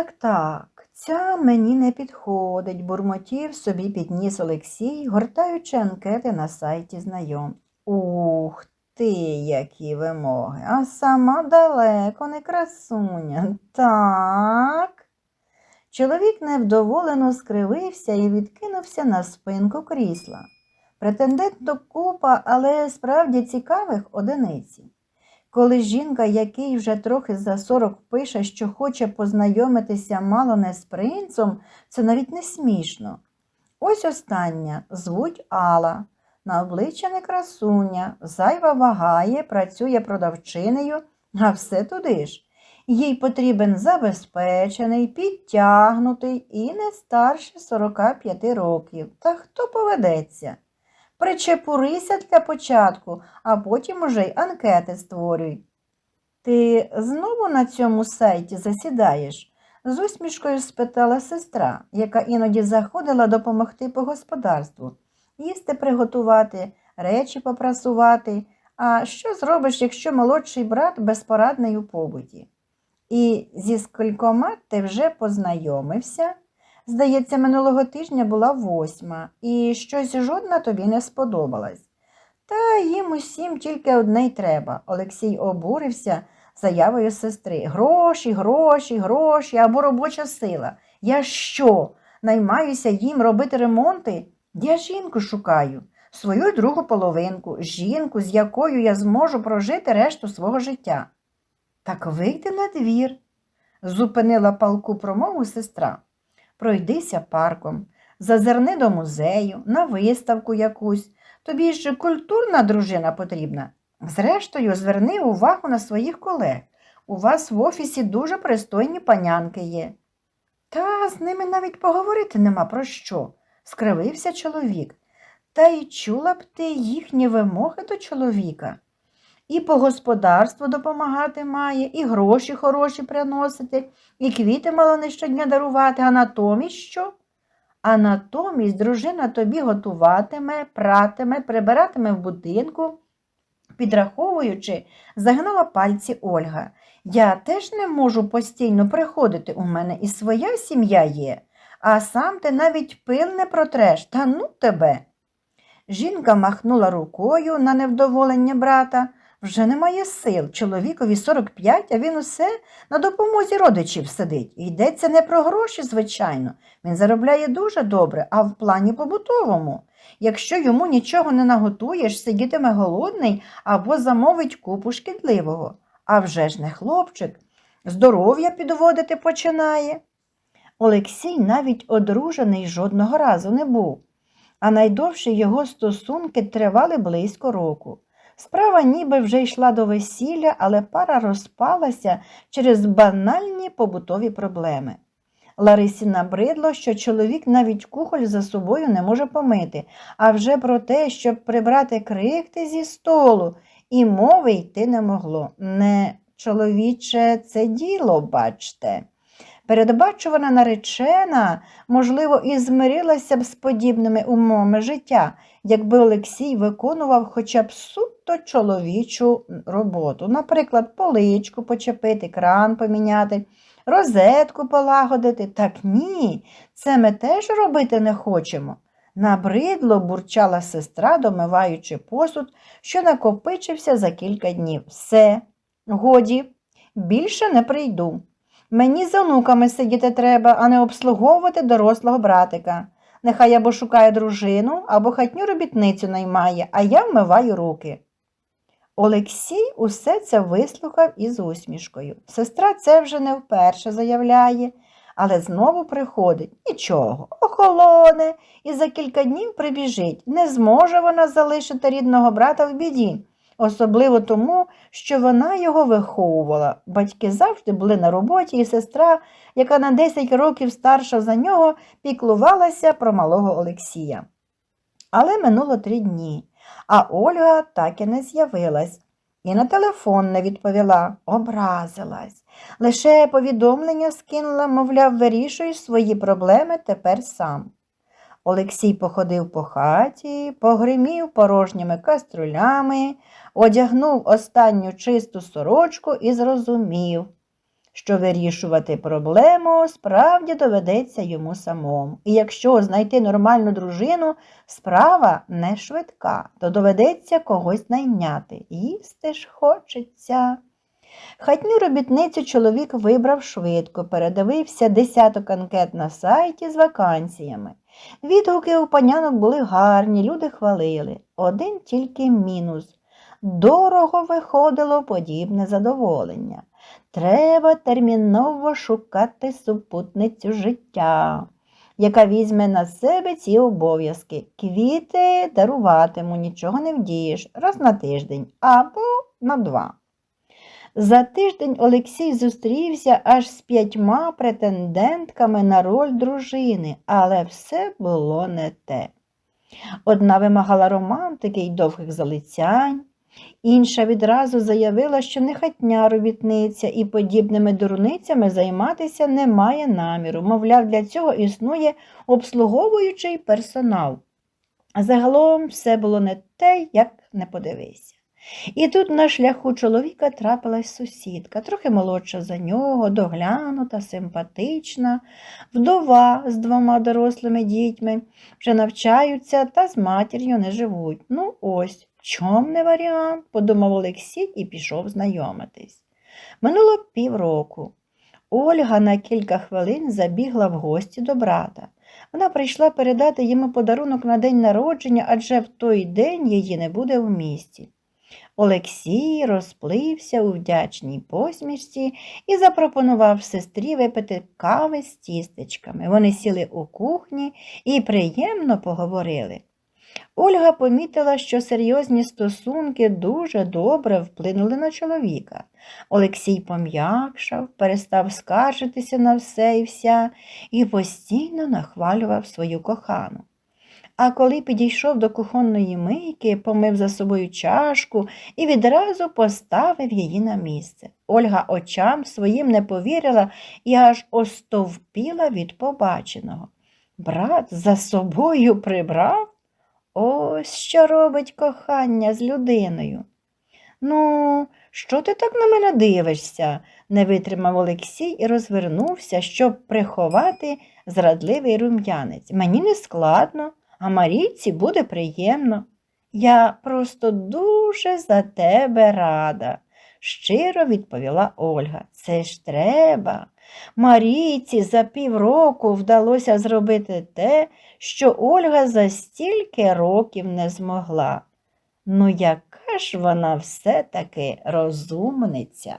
Так, так, ця мені не підходить, бурмотів собі підніс Олексій, гортаючи анкети на сайті знайом. Ух ти, які вимоги, а сама далеко не красуня. Так. Чоловік невдоволено скривився і відкинувся на спинку крісла. Претенденток купа, але справді цікавих одиниці. Коли жінка, який вже трохи за сорок пише, що хоче познайомитися мало не з принцом, це навіть не смішно. Ось остання звуть Алла. На обличчя не красуня, зайва вагає, працює продавчинею, а все туди ж. Їй потрібен забезпечений, підтягнутий і не старше 45 років. Та хто поведеться? Причепурися для початку, а потім уже й анкети створюй. Ти знову на цьому сайті засідаєш? з усмішкою спитала сестра, яка іноді заходила допомогти по господарству, їсти приготувати, речі попрасувати. А що зробиш, якщо молодший брат безпорадний у побуті? І зі скількома ти вже познайомився? Здається, минулого тижня була восьма, і щось жодна тобі не сподобалась. Та їм усім тільки одне й треба. Олексій обурився заявою сестри. Гроші, гроші, гроші або робоча сила. Я що? Наймаюся їм робити ремонти? Я жінку шукаю, свою другу половинку, жінку, з якою я зможу прожити решту свого життя. Так вийди на двір, зупинила палку промову сестра. Пройдися парком, зазирни до музею, на виставку якусь. Тобі ж культурна дружина потрібна. Зрештою, зверни увагу на своїх колег. У вас в офісі дуже пристойні панянки є. Та з ними навіть поговорити нема про що, скривився чоловік. Та й чула б ти їхні вимоги до чоловіка. І по господарству допомагати має, і гроші хороші приносити, і квіти мало не щодня дарувати, а натомість що? А натомість дружина тобі готуватиме, пратиме, прибиратиме в будинку, підраховуючи, загнала пальці Ольга. Я теж не можу постійно приходити, у мене і своя сім'я є, а сам ти навіть пил не протреш, та ну тебе. Жінка махнула рукою на невдоволення брата. Вже немає сил. Чоловікові 45, а він усе на допомозі родичів сидить. І йдеться не про гроші, звичайно. Він заробляє дуже добре, а в плані побутовому. Якщо йому нічого не наготуєш, сидітиме голодний або замовить купу шкідливого. А вже ж не хлопчик, здоров'я підводити починає. Олексій навіть одружений жодного разу не був, а найдовші його стосунки тривали близько року. Справа ніби вже йшла до весілля, але пара розпалася через банальні побутові проблеми. Ларисі набридло, що чоловік навіть кухоль за собою не може помити, а вже про те, щоб прибрати крихти зі столу, і мови йти не могло. Не чоловіче, це діло, бачте. Передбачувана наречена, можливо, і змирилася б з подібними умовами життя, якби Олексій виконував хоча б суто чоловічу роботу, наприклад, поличку почепити, кран поміняти, розетку полагодити. Так ні, це ми теж робити не хочемо. Набридло бурчала сестра, домиваючи посуд, що накопичився за кілька днів. Все, годі, більше не прийду. Мені з онуками сидіти треба, а не обслуговувати дорослого братика. Нехай або шукає дружину, або хатню робітницю наймає, а я вмиваю руки. Олексій усе це вислухав із усмішкою. Сестра це вже не вперше заявляє, але знову приходить нічого, охолоне, і за кілька днів прибіжить. Не зможе вона залишити рідного брата в біді, особливо тому, що вона його виховувала. Батьки завжди були на роботі, і сестра, яка на 10 років старша за нього, піклувалася про малого Олексія. Але минуло три дні, а Ольга так і не з'явилась. І на телефон не відповіла, образилась. Лише повідомлення скинула, мовляв, вирішуєш свої проблеми тепер сам. Олексій походив по хаті, погримів порожніми каструлями, одягнув останню чисту сорочку і зрозумів. що вирішувати проблему справді доведеться йому самому. І якщо знайти нормальну дружину, справа не швидка, то доведеться когось найняти. Їсти ж хочеться. Хатню робітницю чоловік вибрав швидко, передивився десяток анкет на сайті з вакансіями. Відгуки у панянок були гарні, люди хвалили. Один тільки мінус. Дорого виходило подібне задоволення. Треба терміново шукати супутницю життя, яка візьме на себе ці обов'язки. Квіти даруватиму, нічого не вдієш, раз на тиждень або на два. За тиждень Олексій зустрівся аж з п'ятьма претендентками на роль дружини, але все було не те. Одна вимагала романтики й довгих залицянь, інша відразу заявила, що не хатня робітниця і подібними дурницями займатися не має наміру. Мовляв, для цього існує обслуговуючий персонал. А загалом все було не те, як не подивися. І тут на шляху чоловіка трапилась сусідка, трохи молодша за нього, доглянута, симпатична, вдова з двома дорослими дітьми, вже навчаються та з матір'ю не живуть. Ну ось, чом не варіант, подумав Олексій і пішов знайомитись. Минуло півроку. Ольга на кілька хвилин забігла в гості до брата. Вона прийшла передати йому подарунок на день народження, адже в той день її не буде в місті. Олексій розплився у вдячній посмішці і запропонував сестрі випити кави з тістечками. Вони сіли у кухні і приємно поговорили. Ольга помітила, що серйозні стосунки дуже добре вплинули на чоловіка. Олексій пом'якшав, перестав скаржитися на все і вся і постійно нахвалював свою кохану. А коли підійшов до кухонної мийки, помив за собою чашку і відразу поставив її на місце. Ольга очам своїм не повірила і аж остовпіла від побаченого. Брат за собою прибрав? Ось що робить кохання з людиною. Ну, що ти так на мене дивишся? не витримав Олексій і розвернувся, щоб приховати зрадливий рум'янець. Мені не складно, а Марійці буде приємно. Я просто дуже за тебе рада, щиро відповіла Ольга. Це ж треба. Марійці за півроку вдалося зробити те, що Ольга за стільки років не змогла. Ну, яка ж вона все-таки розумниця?